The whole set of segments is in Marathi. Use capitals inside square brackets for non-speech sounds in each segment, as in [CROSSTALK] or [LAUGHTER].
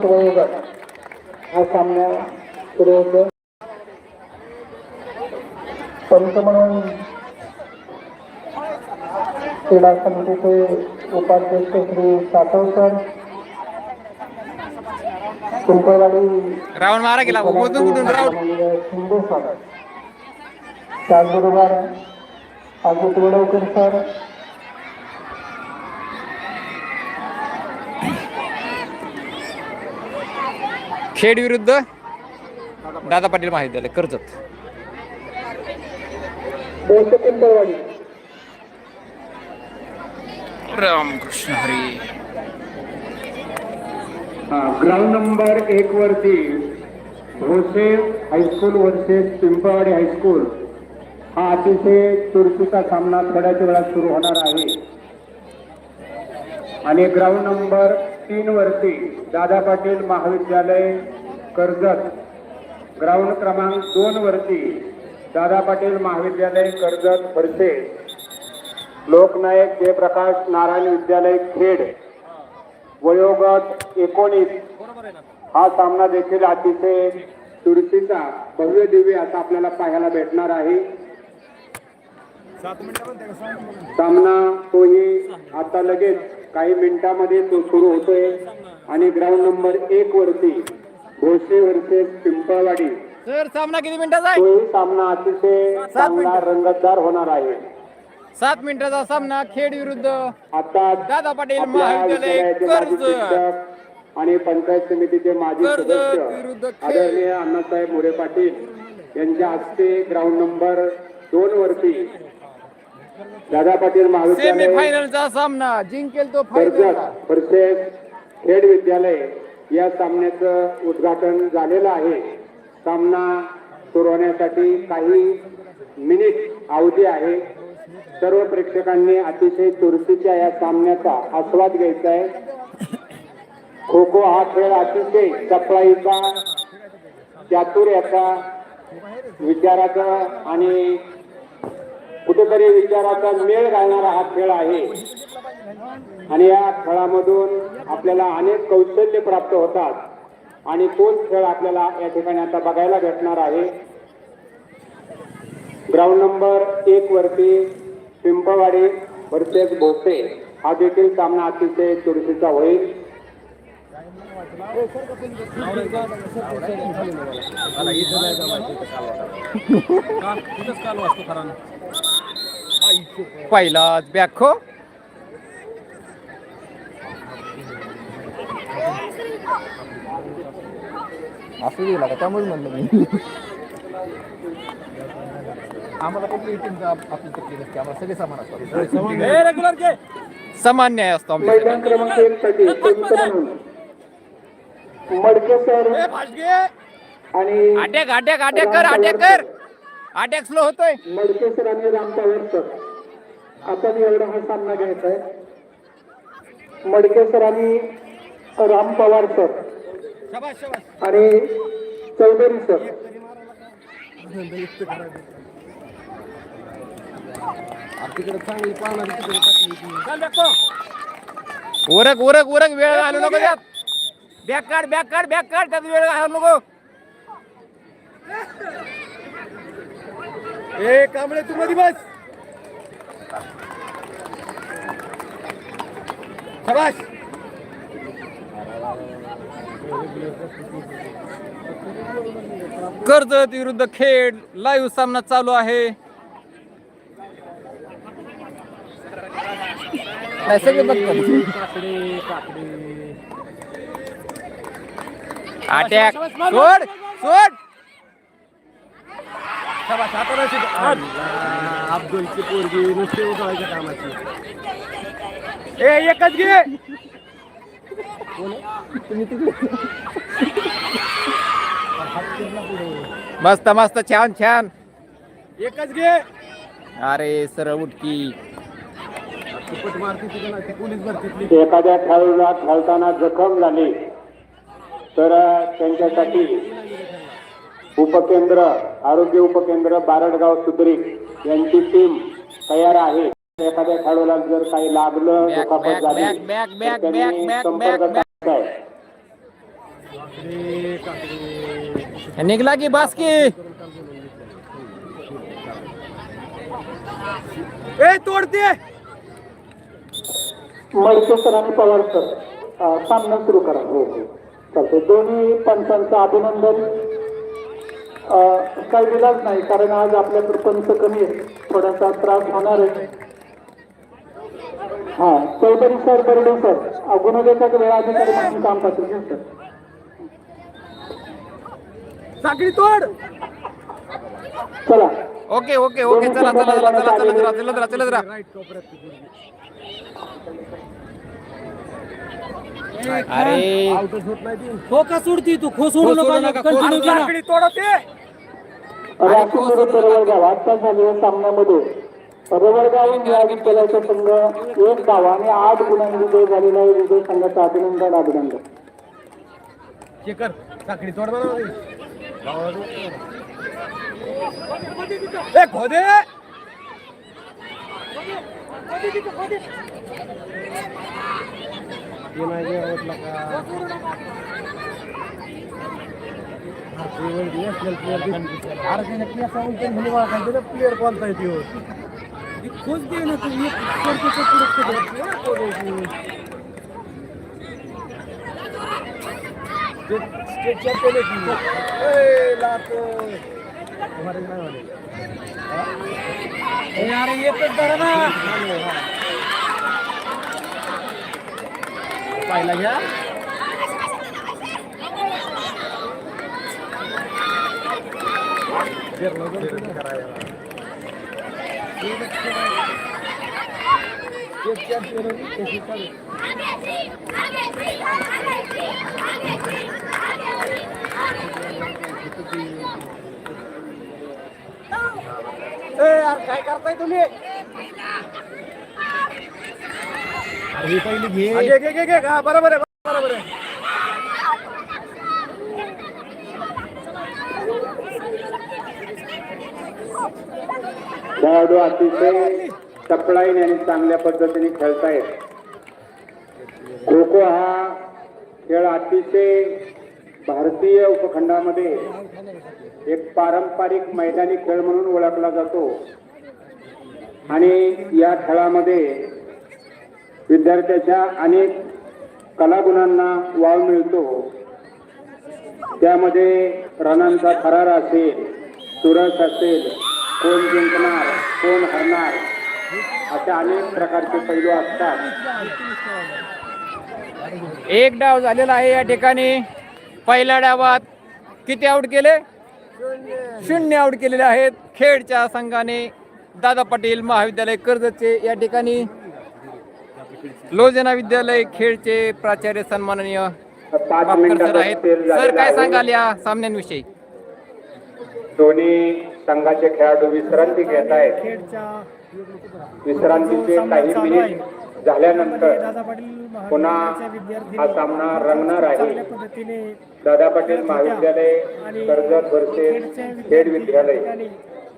हा सामना सुरू होतो पंच म्हणून क्रीडा समितीचे उपाध्यक्ष श्री सातव सर पिंपळवाडी रावण मारा गेला. शिंदे सर. त्याचबरोबर अजित वडवकर सर. खेड विरुद्ध दादा पाटील महाविद्यालय कर्जत. रामकृष्ण हरी. ग्राउंड नंबर एक वरती Bhose high school versus Pimpalwadi high school हा अतिशय चुरशीचा सामना थोड्याच वेळात सुरू होणार आहे. आणि ग्राउंड नंबर तीन वरती दादा पाटील महाविद्यालय कर्जत. ग्राउंड क्रमांक दोन वरती दादा पाटील महाविद्यालय कर्जत वर्सेस लोकनायक जयप्रकाश नारायण विद्यालय खेड. वयोगट एकोणीस. हा सामना देखील अतिशय चुरशीचा भव्य दिव्य असा आपल्याला पाहायला भेटणार आहे. सामना तोही आता लगेच काही मिनिटांमध्ये तो सुरू होतोय. आणि ग्राउंड नंबर एक वरती भोसे वर्सेस पिंपळवाडी. सर सामना किती मिनिटाचा तोही सामना अतिशय चांगला रंगतदार होणार आहे. सात मिनिटाचा सामना खेड विरुद्ध. आता दादा पाटील महाविद्यालय आणि पंचायत समितीचे माजी सदस्य. आदरणीय अण्णासाहेब मोरे पाटील यांच्या हस्ते ग्राउंड नंबर दोन वरती दादा पाटील सेमी महाविद्यालय फायनलचा सामना जिंकेल तो कर्जत वर्सेस खेड विद्यालय या सामन्याचं उद्घाटन झालेलं आहे. सामना सुरू होण्यासाठी काही मिनिट अवधी आहे. सर्व प्रेक्षकांनी अतिशय चुरशीच्या या सामन्याचा आस्वाद घ्यायचा आहे. खो खो हा खेळ अतिशय चपळाईचा चातुर्याचा विचाराचा आणि कुठेतरी विचाराचा मेळ घालणारा हा खेळ आहे. आणि या खेळामधून आपल्याला अनेक कौशल्य प्राप्त होतात. आणि तोच खेळ आपल्याला या ठिकाणी आता बघायला भेटणार आहे? ग्राउंड नंबर एक वरती पिंपवाडी वर्सेस भोसे हा देखील सामना अतिशय चुरशीचा होईल. पहिलाच बॅखो असं गेला का त्यामुळे म्हणलं मी. आम्हाला कुठली टीमचा आपली तकलीफ नसते आम्हाला सगळे समान असतात. समान न्याय असतो आमच्या मैदान क्रमांक एक साठी पंच म्हणून मडके सर आणि अटॅक अटॅक अटॅक कर अटॅक कर. अटॅक स्लो होतोय. मडके सर आणि राम पवार सर. आता मी एवढा हा सामना घ्यायचा आहे मडके सर आणि राम पवार सर आणि चौधरी सर उरक उरक उरक वेळ घालू नको त्यात. बॅक काढ बॅक काढ बॅक काढ त्यात वेळ घालू नको. ए कांबळे तू मध्ये बस. शाबाश कर्जत विरुद्ध खेड लाईव्ह सामना चालू आहे. अटॅक सोड सोड. अब्दुलची पोरगी नुसते उठवायच्या कामाची. ए एकच घे. मस्त मस्त छान छान. एकच घे. अरे सरळ उठकी. एखाद्या खेळाडूला खेळताना जखम झाली तर त्यांच्यासाठी उपकेंद्र आरोग्य उपकेंद्र बारडगाव सुद्रिक यांची टीम तयार आहे. एखाद्या खेळाडूला जर काही लागलं दुखापत झाली तर त्यांनी संपर्क आहे. निघला की बास की. ए तोडते मडके सर आणि पवार सर सामना सुरू करा. हो हो. चालतंय. दोन्ही पंचांचं अभिनंदन. काही विलाज नाही कारण आज आपल्याकडे पंच कमी आहे. थोडासा त्रास होणार आहे. हा चौधरी सर बर्डे सर गुन्हेगारीचा वेळा अधिकारी म्हणून काम करतील घ्या सर. साखळी तोड! चला. ओके ओके ओके चला चला चला चला चला चला चला चला चला चला. अरे आउटच होत नाही ती हो का सोडती तू खो सोडू नका कंटिन्यू करा. तोडते राष्ट्रीय प्रवर्गाव आजच्या झालेल्या सामन्यामध्ये प्रवर्गावून नियोजित केल्याचा संघ एक गाव आणि आठ गुणांनी विजय झालेला आहे. विजय संघाचा अभिनंदन अभिनंदन. ये आवडला का प्लेयर कोणता आहे तो खोज दे ना तू एक करतो स्टेट चॅम्पियन आहे की ए लात तुम्हारे नाही वाले यार एकच धरा ना पाहिला घ्या यार काय करताय तुम्ही अरे पहिली घे घे. घे घे बरोबर आहे बरोबर आहे. खेळाडू अतिशय चपळाईने आणि चांगल्या पद्धतीने खेळतायत. खो खो हा खेळ अतिशय भारतीय उपखंडामध्ये एक पारंपरिक मैदानी खेळ म्हणून ओळखला जातो. आणि या खेळामध्ये विद्यार्थ्याच्या अनेक कलागुणांना वाव मिळतो. त्यामध्ये रनांचा थरार असेल चुरस असेल कोण जिंकणार कोण हरणार अशा अनेक प्रकारचे पैलू असतात. एक डाव झालेला आहे या ठिकाणी. पहिल्या डावात किती आउट केले? शून्य आउट केलेले आहेत. खेडच्या संघाने दादा पाटील महाविद्यालय कर्जतचे या ठिकाणी लोजना विद्यालय खेळचे प्राचार्य सन्माननीय सर आहेत. सर काय. सांगाल या सामन्यांविषयी? दोन्ही संघाचे खेळाडू विश्रांती घेत आहेत विश्रांतीचे काही मिनिट झाल्यानंतर पुन्हा हा सामना रंगणार आहे. पद्धतीने दादा पाटील महाविद्यालय कर्जत वर्सेस खेड विद्यालय.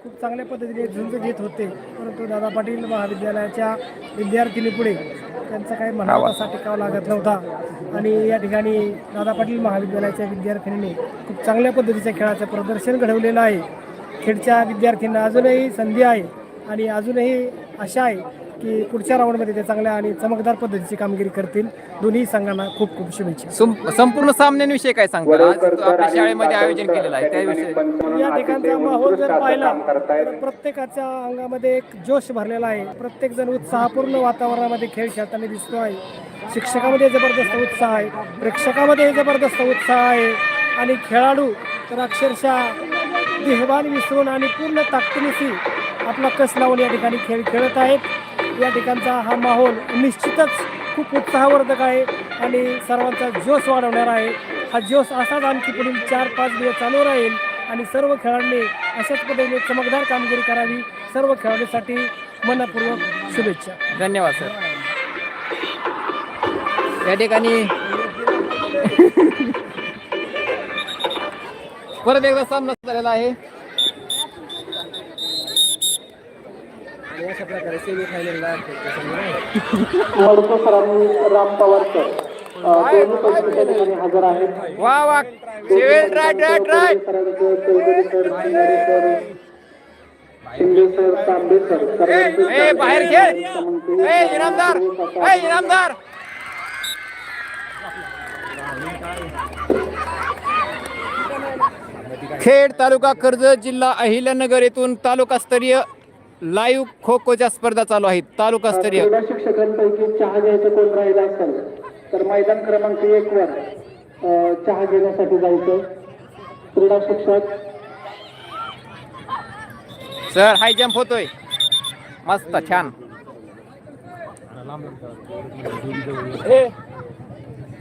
खूप चांगल्या पद्धतीने झुंज घेत होते. परंतु दादा पाटील महाविद्यालयाच्या विद्यार्थिनी पुढे त्यांचा काही म्हणावा तसा टिकावा लागत नव्हता. आणि या ठिकाणी दादा पाटील महाविद्यालयाच्या विद्यार्थिनीने खूप चांगल्या पद्धतीच्या खेळाचं प्रदर्शन घडवलेलं आहे. खेडच्या विद्यार्थ्यांना अजूनही संधी आहे आणि अजूनही आशा आहे की पुढच्या राऊंडमध्ये ते चांगल्या आणि चमकदार पद्धतीची कामगिरी करतील. दोन्ही संघांना खूप खूप शुभेच्छा. संपूर्ण सामन्यांविषयी काय सांगता? आपल्या शाळेमध्ये आयोजन केलेलं आहे. त्याविषयी या ठिकाणचा माहोल जर पाहिला तर प्रत्येकाच्या अंगामध्ये एक जोश भरलेला आहे. प्रत्येक जण उत्साहपूर्ण वातावरणामध्ये खेळ खेळताना दिसतो आहे शिक्षकामध्ये जबरदस्त उत्साह आहे. प्रेक्षकामध्ये जबरदस्त उत्साह आहे. आणि खेळाडू तर अक्षरशः देहभान विसरून आणि पूर्ण ताकदीनिशी आपला कस लावून या ठिकाणी खेळ खेळत आहेत. या ठिकाणचा हा माहोल निश्चितच खूप उत्साहवर्धक आहे आणि सर्वांचा जोश वाढवणारा आहे. हा जोश असाच आणखी पुढील चार पाच दिवस चालू राहील आणि सर्व खेळाडूंनी अशाच पद्धतीने चमकदार कामगिरी करावी. सर्व खेळाडूसाठी मनपूर्वक शुभेच्छा. धन्यवाद सर. या ठिकाणी परत एकदा सामना झालेला आहे. अशा प्रकारे राम दोन्ही त्या ठिकाणी हजर आहेत वा वा. ट्राय ट्राय ट्राय सरांचं Chaudhari sir Shingare sir Shinde sir Tambe sir सर्वांचे बाहेर खेळ. ए इनामदार. ए इनामदार. खेड तालुका कर्जत जिल्हा अहिल्यानगर येथून तालुकास्तरीय लाईव्ह खो खोच्या स्पर्धा चालू आहेत. तालुकास्तरीय शिक्षकांपैकी चहा घ्यायचं कोण राहिला असेल तर मैदान क्रमांक एक वर चहा घेण्यासाठी जायचं. क्रीडा शिक्षक. सर हाय जम्प होतोय. मस्त छान. ए,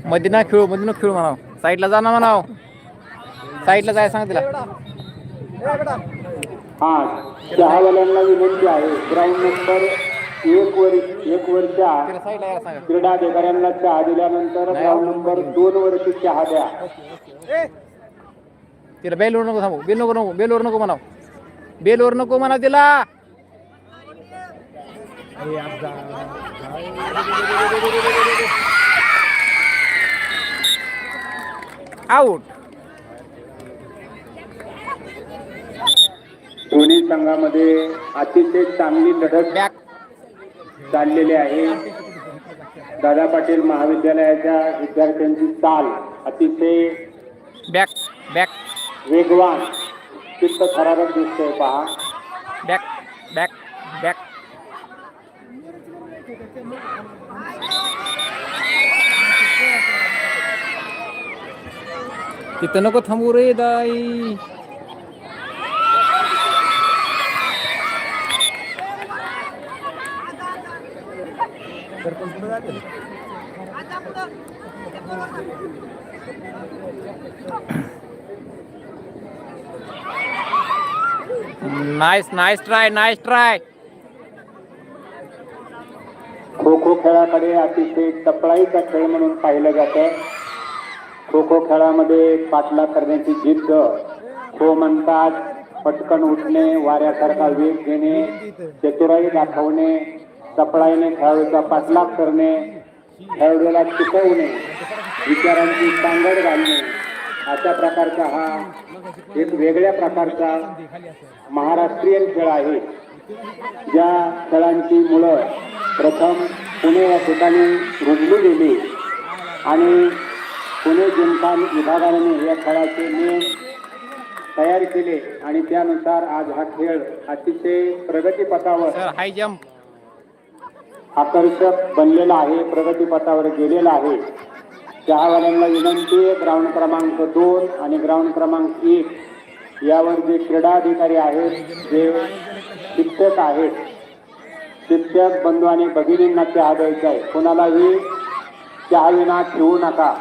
मध्ये ना खेळू मध्ये ना खेळू म्हणाव. साईडला जा ना म्हणाव. साईडला जाय सांग तिला. हा चहावाल्यांना विनंती आहे. ग्राउंड नंबर एक वर एक वर चहा तिला साईडला यायला सांगा. क्रीडा अधिकाऱ्यांना चहा दिल्यानंतर ग्राउंड नंबर दोन वरती चहा द्या. तिला बेलवर नको थांबू. बेल नको नको बेलवर नको म्हणाव. बेलवर नको म्हणा तिला. आऊट दोन्ही संघामध्ये अतिशय चांगली लढत बॅक चाललेली आहे. दादा पाटील महाविद्यालयाच्या विद्यार्थ्यांची चाल अतिशय बॅक बॅक. वेगवान. चित्त थरारक दिसतोय पहा. Back back back. तिथं नको थांबू रे दाई. Nice nice try nice try kho kho खेळाकडे अतिशय टपळाईचा खेळ म्हणून पाहिलं जातं. खो खो खेळामध्ये पाठला करण्याची जिद्द. खो म्हणतात पटकन उठणे वाऱ्यासारखा वेग घेणे चतुराई दाखवणे टपळाईने खेळाडूचा पाठलाग करणे खेळाडूला चुकवणे. विचारांची सांगड घालणे अशा प्रकारचा हा एक वेगळ्या प्रकारचा महाराष्ट्रीयन खेळ आहे. ज्या खेळांची मुलं प्रथम पुणे या ठिकाणी रुजली गेली आणि पुणे जिमखान विभागाने या खेळाचे नियम तयार केले आणि त्यानुसार आज हा खेळ अतिशय प्रगतीपथावर आकर्षक बनलेला आहे प्रगतीपथावर गेलेला आहे. चहावाल्यांना विनंती आहे. ग्राउंड क्रमांक दोन आणि ग्राउंड क्रमांक एक यावर जे क्रीडा अधिकारी आहेत जे शिक्षक आहेत शिक्षक बंधू आणि भगिनींना चहा द्यायचा आहे कोणालाही चहा विना ठेवू नका.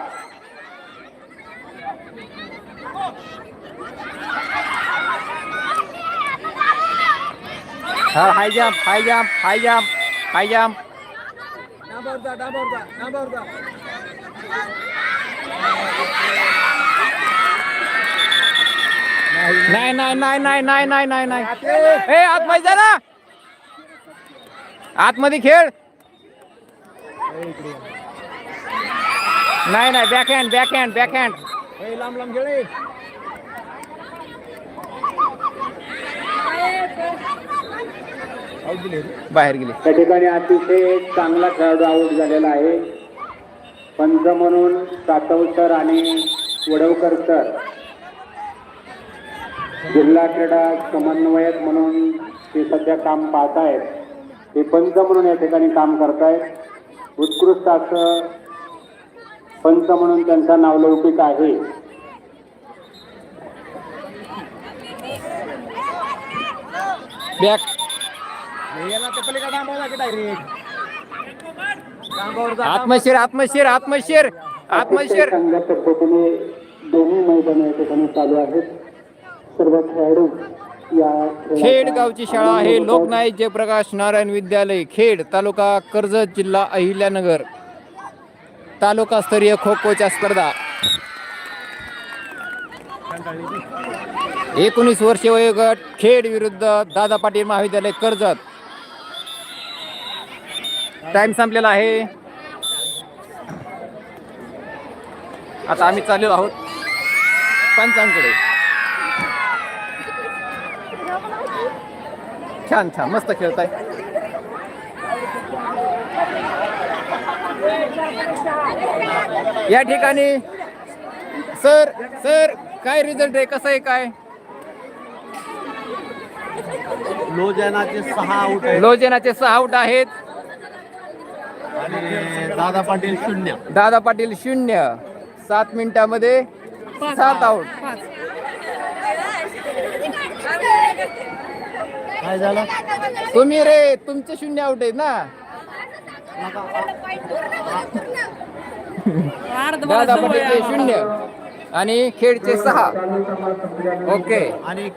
High jump high jump high jump high jump नाही नाही नाही नाही नाही नाही नाही नाही. ए आतमध्ये जा ना. आतमध्ये खेळ. नाही नाही back hand back hand back hand लांब लांब खेळे बाहेर गेले. त्या ठिकाणी अतिशय चांगला खेळाडू आऊट झालेला आहे. पंच म्हणून सातवसर आणि वडवकर सर. जिल्हा क्रीडा समन्वयक म्हणून ते सध्या काम पाहत आहेत ते पंच म्हणून या ठिकाणी काम करतायत. उत्कृष्ट असं पंच म्हणून त्यांचा नावलौकिक आहे. बॅक याला ते पलीकडे की डायरेक्ट आत्मशीर आत्मशीर आत्मशीर आत्मशीर. चांगल्या पद्धतीने दोन्ही मैदान या ठिकाणी चालू आहेत. सर्व खेळाडू खेड गावची शाळा आहे. लोकनायक जयप्रकाश नारायण विद्यालय खेड तालुका कर्जत जिल्हा अहिल्यानगर. तालुकास्तरीय खो खोच्या स्पर्धा. एकोणीस वर्षे वयोगट खेड विरुद्ध दादा पाटील महाविद्यालय कर्जत. टाइम संपलेला आहे. आता आम्ही चाललेलो आहोत पंचांकडे. छान छान. मस्त खेळताय या ठिकाणी सर सर काय रिझल्ट आहे? कसं आहे काय? लोजनाचे सहा आउट लोजेनाचे सहा आउट आहेत. दादा पाटील शून्य. दादा पाटील शून्य. सात मिनिटामध्ये सात आउट काय झालं? तुम्ही रे तुमचे शून्य आउट आहेत ना? [LAUGHS] दादा पाटीलचे शून्य. आणि खेळचे सहा. ओके. आणि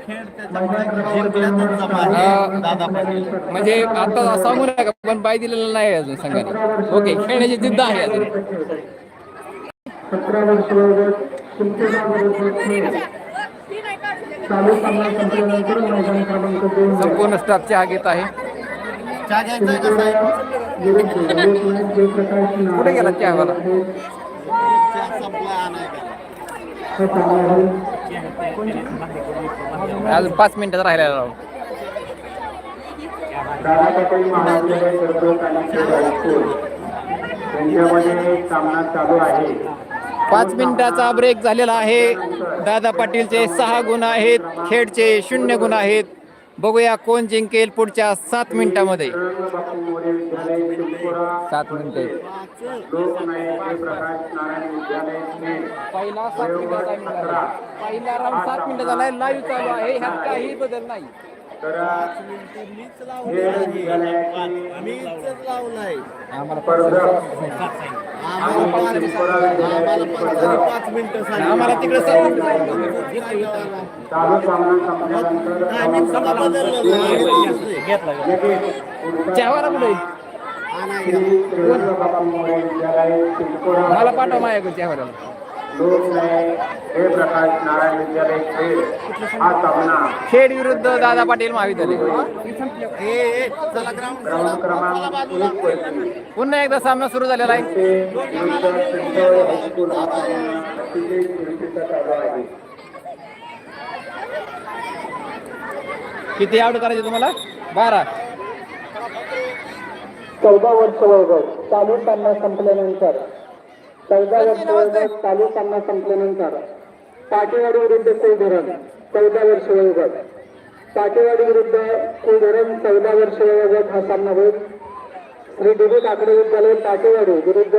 पाटील म्हणजे आता सांगू नका पण बाय दिलेलं नाही अजून संघाने. ओके खेळण्याची जिद्द आहे अजून. संपूर्ण स्टाफ चहा घेत आहे. का कुठे गेला? चहा संपला आणायचा हा सामना आहे अजून पाच मिनिटात राहिलेला राहू. पाच मिनिटाचा ब्रेक झालेला आहे. दादा पाटीलचे सहा गुण आहेत खेडचे शून्य गुण आहेत. बघूया कोण जिंकेल पुढच्या सात मिनिटामध्ये. सात मिनिटे. पहिला सात मिनिटाचा पहिला राऊंड सात मिनिटं झालाय. लाईव्ह चालू आहे. ह्यात काही बदल नाही. तर आम्हाला आम्हाला तिकडे चालू सामना संपल्यानंतर विद्यालय चिंचोरा मला पाठवा माझ्याकडे चहावाला लोकनायक जयप्रकाश नारायण विद्यालय खेड हा सामना खेड विरुद्ध दादा पाटील महाविद्यालय. चला ग्राउंड. क्रमांक क्रमांक एक वरती पुन्हा एकदा सामना सुरू झालेला आहे. ते विरुद्ध चिंचोळे हायस्कूल हा सामना अतिशय चुरशीचा चालू आहे किती आउट करायचे तुम्हाला? बारा. चौदा वर्ष वयोगट. चालू सामना संपल्यानंतर चौदा वर्ष चालू सामना संपल्यानंतर पाटेवाडी विरुद्ध कुलधरण चौदा वर्ष वयोगट. पाटेवाडी विरुद्ध कुलधरण चौदा वर्ष वयोगट हा सामना होईल. श्री बी काकडे विद्यालय पाटेवाडी विरुद्ध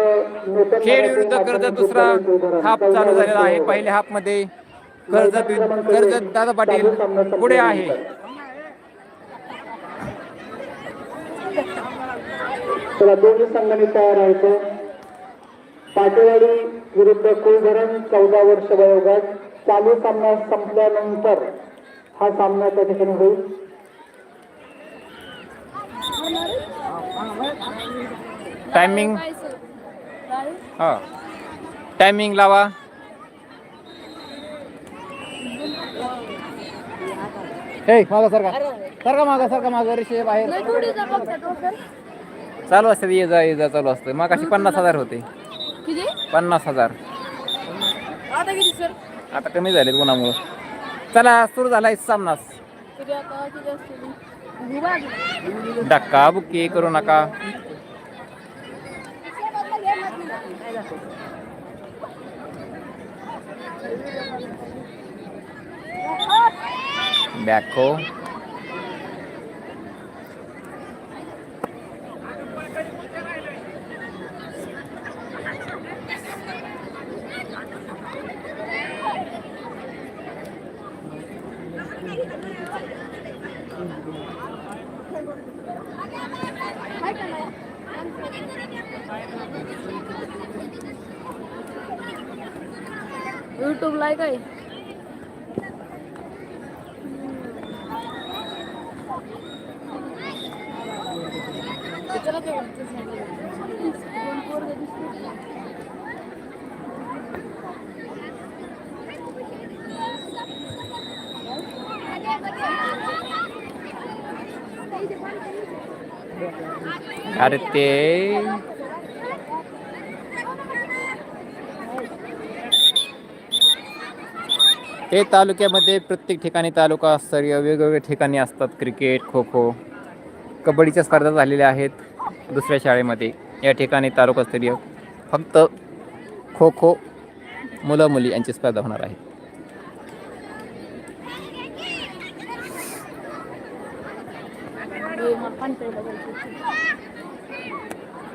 नूतन खेड विरुद्ध कर्जत दुसरा. हाफ चालू झालेला आहे. पहिल्या हाफमध्ये कर्जत कर्जत दादा पाटील पुढे आहे. चला दोन्ही संघांनी तयार राहायचं पाटेवाडी विरुद्ध कुलधरण चौदा वर्ष वयोगट चालू सामना संपल्यानंतर हा सामना त्या ठिकाणी होईल. टायमिंग हा. टायमिंग लावा. हे मागा सरका. सरका मागा सरका मागा रिक्षे बाहेर. चालू असते ये जा ये जा चालू असतं. मग अशी पन्नास हजार होते. किती? पन्नास हजार. आता किती सर आता कमी झाले कोणामुळं. चला सुरू झालाय सामनास किती आता किती असतील? विभाग धक्का बुक्की करू नका. बॅको युट्यूबला आहे काय चला ते वरती सांगा. दोन पोरगं दिसतील. अरे ते हे तालुक्यामध्ये प्रत्येक ठिकाणी तालुका स्तरीय वेगवेगळ्या ठिकाणी असतात. क्रिकेट खो खो. कबड्डीच्या स्पर्धा झालेल्या आहेत दुसऱ्या शाळेमध्ये. या ठिकाणी तालुकास्तरीय फक्त खो खो मुलं मुली यांची स्पर्धा होणार आहे हे मला पाणी प्यायला जायचं.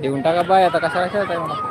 देऊन टाका बाय आता कशाला खेळताय म्हणा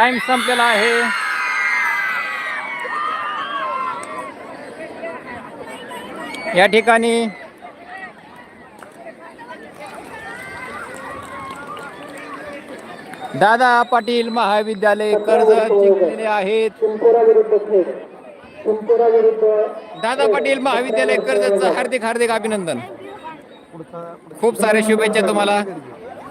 टाइम संपलेला आहे. या ठिकाणी दादा पाटील महाविद्यालय कर्ज जिंकलेले आहेत. दादा पाटील महाविद्यालय कर्जतचं हार्दिक हार्दिक अभिनंदन. खूप सारे शुभेच्छा तुम्हाला.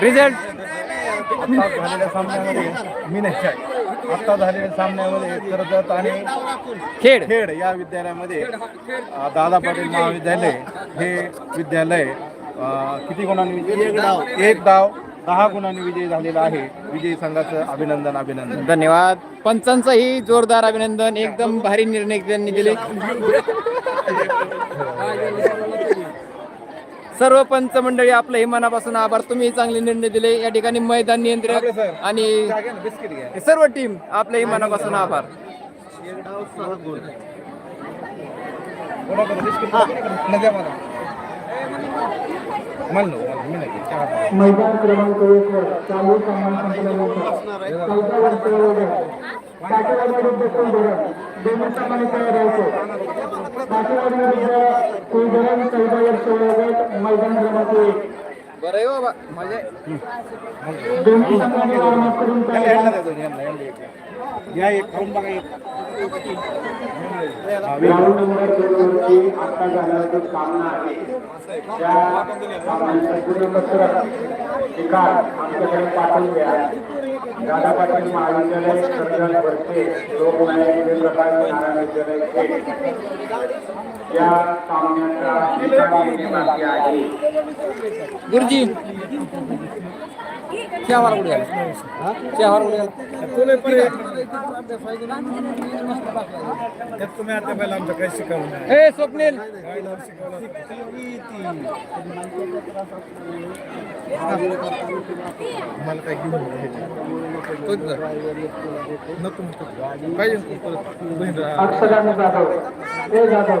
रिझल्ट झालेल्या सामन्यामध्ये मी नाही काय आता झालेल्या सामन्यामध्ये कर्जत आणि खेड. खेड या विद्यालयामध्ये दादा पाटील महाविद्यालय हे विद्यालय किती गुणांनी विजयी? एक डाव. दहा गुणांनी विजयी झालेला आहे. विजयी संघाचं अभिनंदन अभिनंदन. धन्यवाद. पंचांचंही जोरदार अभिनंदन. एकदम भारी निर्णय त्यांनी दिले. [LAUGHS] सर्व पंच मंडळी आपलं हे मनापासून आभार. तुम्ही चांगले निर्णय दिले. या ठिकाणी मैदान नियंत्रक आणि सर्व टीम आपलं हे मनापासून आभार. मैदान क्रमांक एक वर चालू सामना संपल्यानंतर दोन्ही सामने तयार राहायचे काटेवाडी विरुद्ध कुलधरण चौदा वर्ष वयोगट मैदान क्रमांक एक. बरं आहे बाबा माझे दोन्ही संघाने वार्मअप करून. या एक. खाऊन बघा एक. ग्राउंड नंबर दोन वरती आता झालेला जो सामना आहे. त्या सामन्याचं पूर्ण पत्रक निकाल आमच्याकडे पाठवून द्या. दादा पाटील महाविद्यालय कर्जत वरते लोकनायक प्रकाश नारायण विद्यालय खेड. या सामन्याचा निकाल येणे आहे गुरुजी चहावाला कुठे गेला चहावाला कुठे गेला तुम्ही आता पहिला आमचं काही शिकवलं नाही. ए स्वप्नील. मला काय घेऊन नको पाहिजे बहीण राहा. अक्षराने जाधव. हे जाधव.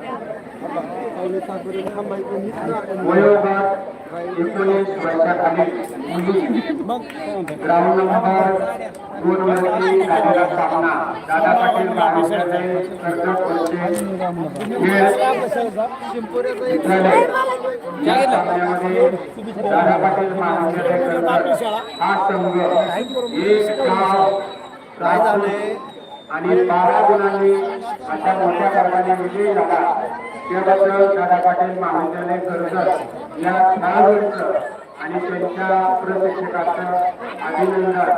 वयोगट एकोणीस वर्षाखालील ग्राउंड नंबर दोन वरती झालेला सामना दादा पाटील या सामन्यामध्ये दादा पाटील महाविद्यालय हा संघ एक गाव आणि बारा गुणांनी अशा मोठ्या प्रमाणे विजयी झाला. त्याबद्दल दादा पाटील महाविद्यालय कर्जत या खेळाडूंचं आणि त्यांच्या प्रशिक्षकाचं अभिनंदन.